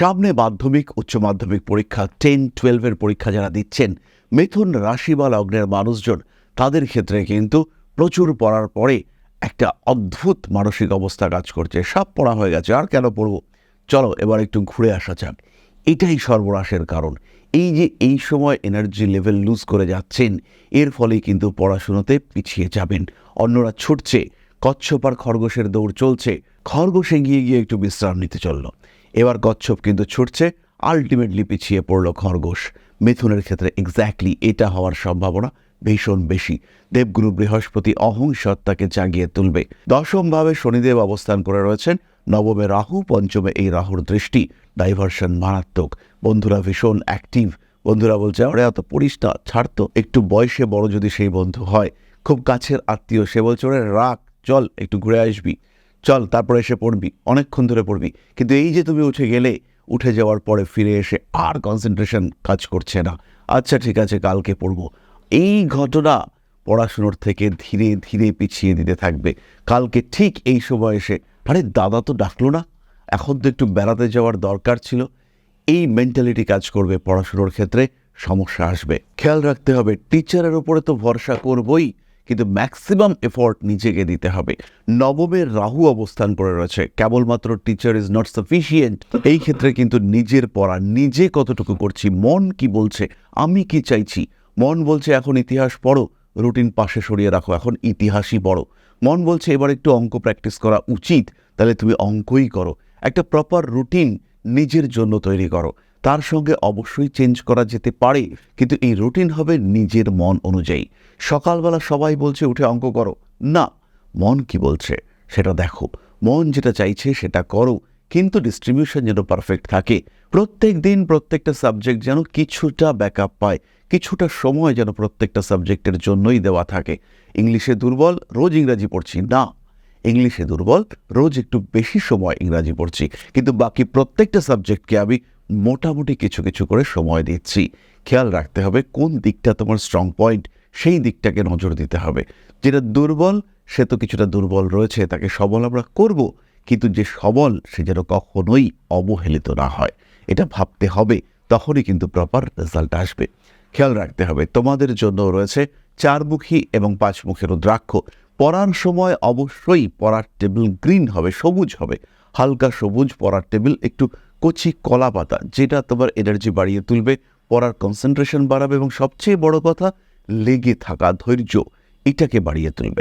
সামনে মাধ্যমিক, উচ্চ মাধ্যমিক পরীক্ষা টেন টুয়েলভের পরীক্ষা যারা দিচ্ছেন, মিথুন রাশি বা লগ্নের মানুষজন, তাদের ক্ষেত্রে কিন্তু প্রচুর পড়ার পরে একটা অদ্ভুত মানসিক অবস্থা কাজ করছে। সব পড়া হয়ে গেছে, আর কেন পড়ব? চলো এবার একটু ঘুরে আসা যাক। এটাই সর্বনাশের কারণ। এই যে এই সময় এনার্জি লেভেল লুজ করে যাচ্ছেন, এর ফলে কিন্তু পড়াশুনোতে পিছিয়ে যাবেন। অন্যরা ছুটছে, কচ্ছপ আর খরগোশের দৌড় চলছে। খরগোশে গিয়ে গিয়ে একটু বিশ্রাম নিতে চলল। এবার কচ্ছপ কিন্তু ছুটছে আলটিমেটলি পিছিয়ে পড়ল খরগোশ। মিথুনের ক্ষেত্রে এক্স্যাক্টলি এটা হওয়ার সম্ভাবনা ভীষণ বেশি। দেবগুরু বৃহস্পতি অহং সত্তাকে জাগিয়ে তুলবে। দশমভাবে শনিদেব অবস্থান করে রয়েছেন। নবমে রাহু, পঞ্চমে এই রাহুর দৃষ্টি। ডাইভারশন মারাত্মক। বন্ধুরা ভীষণ অ্যাক্টিভ বন্ধুরা বলছে ওরে এত পড়িস না ছাড়তো একটু বয়সে বড় যদি সেই বন্ধু হয়। খুব কাছের আত্মীয়, সে বলছে, ওরে, রাখ, চল, একটু ঘুরে আসবি। চল, তারপরে এসে পড়বি, অনেকক্ষণ ধরে পড়বি। কিন্তু এই যে তুমি উঠে গেলে, উঠে যাওয়ার পরে ফিরে এসে আর কনসেন্ট্রেশন কাজ করছে না। আচ্ছা ঠিক আছে, কালকে পড়ব। এই ঘটনা পড়াশুনোর থেকে ধীরে ধীরে পিছিয়ে দিতে থাকবে। কালকে ঠিক এই সময় এসে, আরে, দাদা তো ডাকলো না? এখন তো একটু বেড়াতে যাওয়ার দরকার ছিল। এই মেন্টালিটি কাজ করবে পড়াশুনোর ক্ষেত্রে, সমস্যা আসবে। খেয়াল রাখতে হবে টিচারের উপরে তো ভরসা করবই। কিন্তু ম্যাক্সিমাম এফোর্ট নিজেকে দিতে হবে। নবমের রাহু অবস্থান করে রয়েছে। কেবলমাত্র টিচার ইজ নট সাফিসিয়েন্ট এই ক্ষেত্রে কিন্তু নিজের পড়া, নিজে কতটুকু করছি, মন কি বলছে, আমি কি চাইছি? মন বলছে, এখন ইতিহাস পড়ো রুটিন পাশে সরিয়ে রাখো, এখন ইতিহাসই পড়ো। মন বলছে, এবার একটু অঙ্ক প্র্যাকটিস করা উচিত, তাহলে তুমি অঙ্কই করো। একটা প্রপার রুটিন নিজের জন্য তৈরি করো। তার সঙ্গে অবশ্যই চেঞ্জ করা যেতে পারে, কিন্তু এই রুটিন হবে নিজের মন অনুযায়ী। সকালবেলা সবাই বলছে, উঠে অঙ্ক করো। না, মন কি বলছে, সেটা দেখো। মন যেটা চাইছে, সেটা করো। কিন্তু ডিস্ট্রিবিউশন যেন পারফেক্ট থাকে, প্রত্যেক দিন প্রত্যেকটা সাবজেক্ট যেন কিছুটা ব্যাকআপ পায়, কিছুটা সময় যেন প্রত্যেকটা সাবজেক্টের জন্যই দেওয়া থাকে। ইংলিশে দুর্বল, রোজ ইংরাজি পড়ছি। না, ইংলিশে দুর্বল, রোজ একটু বেশি সময় ইংরাজি পড়ছি। কিন্তু বাকি প্রত্যেকটা সাবজেক্টকে আমি মোটামুটি কিছু কিছু করে সময় দিচ্ছি। খেয়াল রাখতে হবে কোন দিকটা তোমার স্ট্রং পয়েন্ট সেই দিকটাকে নজর দিতে হবে। যেটা দুর্বল, সে তো কিছুটা দুর্বল রয়েছে, তাকে সবল আমরা করব, কিন্তু যে সবল, সে যেন কখনোই অবহেলিত না হয়। এটা ভাবতে হবে, তখনই কিন্তু প্রপার রেজাল্ট আসবে। খেয়াল রাখতে হবে, তোমাদের জন্য রয়েছে চারমুখী এবং পাঁচমুখী রুদ্রাক্ষ। পড়ার সময় অবশ্যই পড়ার টেবিল গ্রিন হবে, সবুজ হবে। হালকা সবুজ পড়ার টেবিল একটু কচি কলা পাতা, যেটা তোমার এনার্জি বাড়িয়ে তুলবে, পড়ার কনসেন্ট্রেশন বাড়াবে এবং সবচেয়ে বড় কথা, লেগে থাকা ধৈর্য, এটাকে বাড়িয়ে তুলবে।